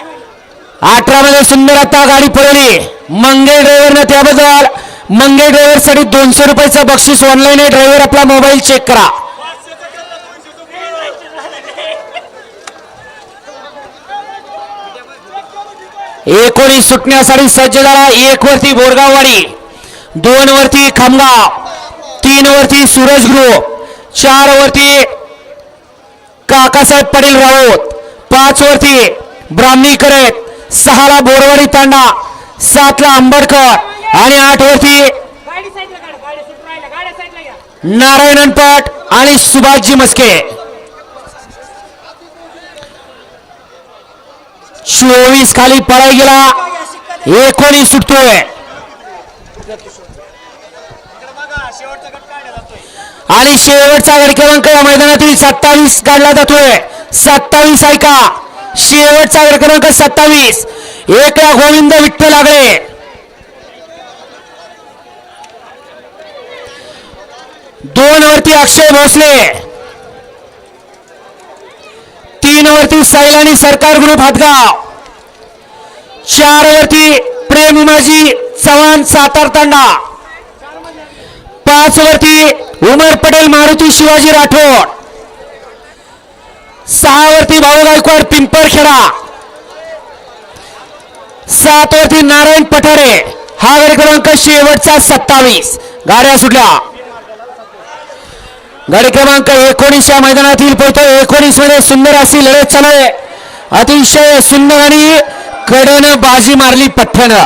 अठरा मध्ये सुंदर आता गाडी पळली. मंगे ड्रायव्हरनं त्याबद्दल. मंगे ड्रायव्हरसाठी दोनशे रुपयाचं बक्षीस ऑनलाईन आहे. ड्रायव्हर आपला मोबाईल चेक करा. एकोणीस सुटण्यासाठी सज्ज झाला एक वरती बोरगाववाडी दोन वरती खामगाव तीन वरती सूरज चार वरती काकासाहेब पाटील राऊत पाच वरती ब्राह्मणी करत सहाला बोरवाडी तांडा सातला आंबडकर आणि आठ वरती नारायणन पट आणि सुभाषजी मस्के चोवीस खाली पळाय गेला एकोणीस सुटतोय. आणि शेवटचा गड क्रमांक या मैदानातील सत्तावीस काढला जातोय. सत्तावीस ऐका शेवटचा गड क्रमांक सत्तावीस. एकला गोविंद विठ्ठल लागले दोन वरती अक्षय भोसले. तीन वरती सैलानी सरकार ग्रुप हातगाव. चार वरती प्रेम उमाजी चव्हाण सातार तांडा. पाच वरती उमर पटेल मारुती शिवाजी राठोड. वरती भाऊ गायकवाड पिंपळखेडा सात वरती नारायण पठारे. हा गड क्रमांक शेवटचा सत्तावीस. गाड्या सुटल्या. गाडी क्रमांक एकोणीस या मैदानातील पळतो एकोणीसमध्ये सुंदर अशी लढत चालू आहे अतिशय सुंदर आणि कडन बाजी मारली पठ्ठन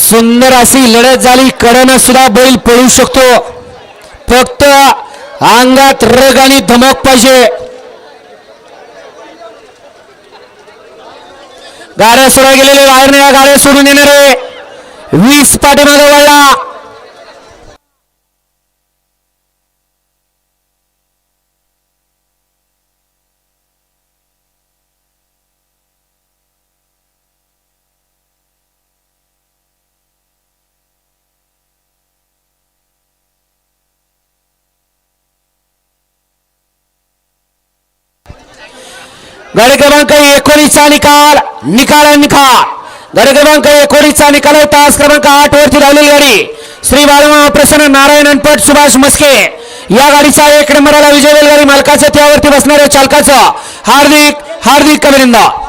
सुंदर अशी लढत झाली. कडन सुद्धा बैल पळू शकतो. फक्त अंगात रग आणि धमक पाहिजे. गाड्या सोडा गेलेले बाहेर नाही गाड्या सोडून येणारे वीस पाठीमागे वळला. गड क्रमांक एकोणीसचा निकाल निकाल निकाल. गड क्रमांक एकोणीसचा निकाल आहे तास क्रमांक आठ वरती धावलेली गाडी. श्री बाळमा प्रसन्न नारायण अनपट सुभाष मस्के या गाडीचा एक नंबरला विजय गाडी मालकाचं त्यावरती बसणाऱ्या चालकाचं हार्दिक हार्दिक अभिनंदन.